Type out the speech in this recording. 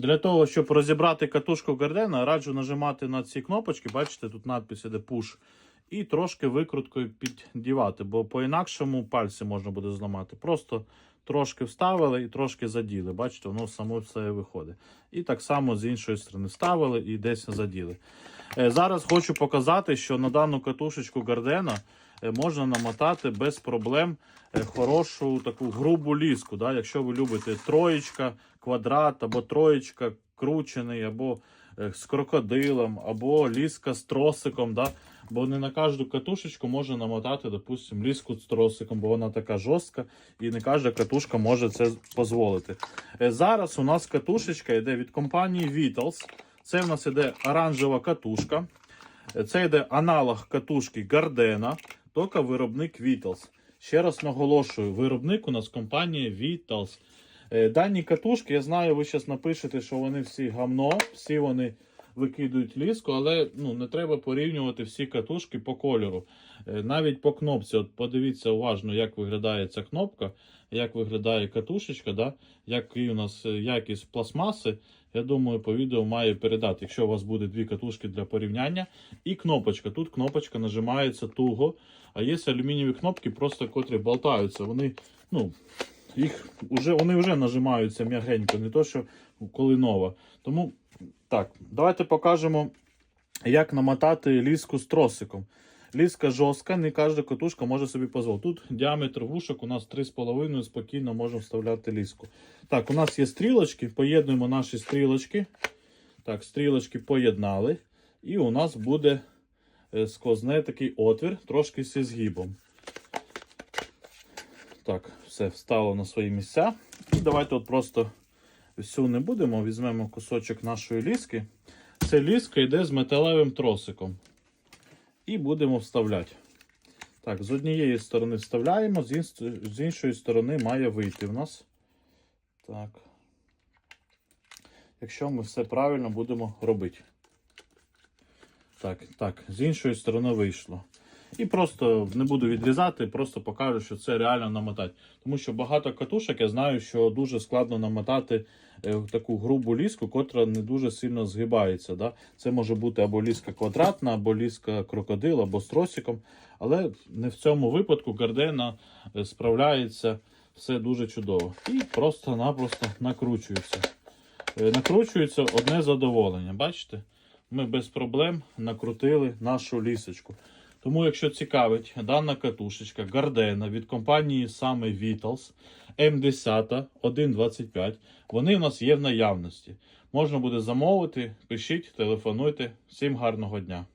Для того, щоб розібрати катушку Гардена, раджу нажимати на ці кнопочки, бачите, тут надпис іде push, і трошки викруткою піддівати, бо по-інакшому пальці можна буде зламати. Просто трошки вставили і трошки заділи. Бачите, воно само все виходить. І так само з іншої сторони вставили і десь заділи. Е, Зараз хочу показати, що на дану катушечку Гардена можна намотати без проблем е, хорошу таку грубу ліску. Да? Якщо ви любите троєчка, квадрат або троєчка кручений, або е, з крокодилом, або ліска з тросиком. Да? Бо не на кожну катушечку можна намотати, допустим, ліску з тросиком, бо вона така жорстка, і не кожна катушка може це дозволити. Е, Зараз у нас катушечка йде від компанії Vitals. Це в нас іде оранжева катушка. Е, Це йде аналог катушки Gardena, тільки виробник Vitals. Ще раз наголошую, виробник у нас компанія Vitals. Е, Дані катушки, я знаю, ви зараз напишете, що вони всі гамно, всі вони викидують ліску, але ну, не треба порівнювати всі катушки по кольору. Е, Навіть по кнопці, от подивіться уважно, як виглядає ця кнопка, як виглядає катушечка, да? який у нас е, якість пластмаси. Я думаю, по відео має передати, якщо у вас буде дві катушки для порівняння. І кнопочка. Тут кнопочка нажимається туго, а є алюмінієві кнопки, просто котрі болтаються. Вони, ну, їх уже, вони вже нажимаються м'ягенько, не то, що коли нова. Тому так, давайте покажемо, як намотати ліску з тросиком. Ліска жорстка, не кожна катушка може собі дозволити. Тут діаметр вушок у нас 3,5, спокійно можемо вставляти ліску. Так, у нас є стрілочки, поєднуємо наші стрілочки. Так, стрілочки поєднали. І у нас буде е, сквозне такий отвір, трошки зі згибом. Так, все встало на свої місця. І давайте от просто всю не будемо. Візьмемо кусочок нашої ліски. Це ліска йде з металевим тросиком. І будемо вставляти. Так, з однієї сторони вставляємо, з, іншої сторони має вийти в нас. Так. Якщо ми все правильно будемо робити. Так, так, з іншої сторони вийшло. І просто не буду відрізати, просто покажу, що це реально намотати. Тому що багато катушок я знаю, що дуже складно намотати е, таку грубу ліску, котра не дуже сильно згибається. Да? Це може бути або ліска квадратна, або ліска крокодил, або з тросиком. Але не в цьому випадку Гардена е, справляється все дуже чудово. І просто-напросто накручується. Е, Накручується одне задоволення. Бачите? Ми без проблем накрутили нашу лісочку. Тому, якщо цікавить дана катушечка Гардена від компанії саме Vitals M10 1.25, вони у нас є в наявності. Можна буде замовити, пишіть, телефонуйте. Всім гарного дня!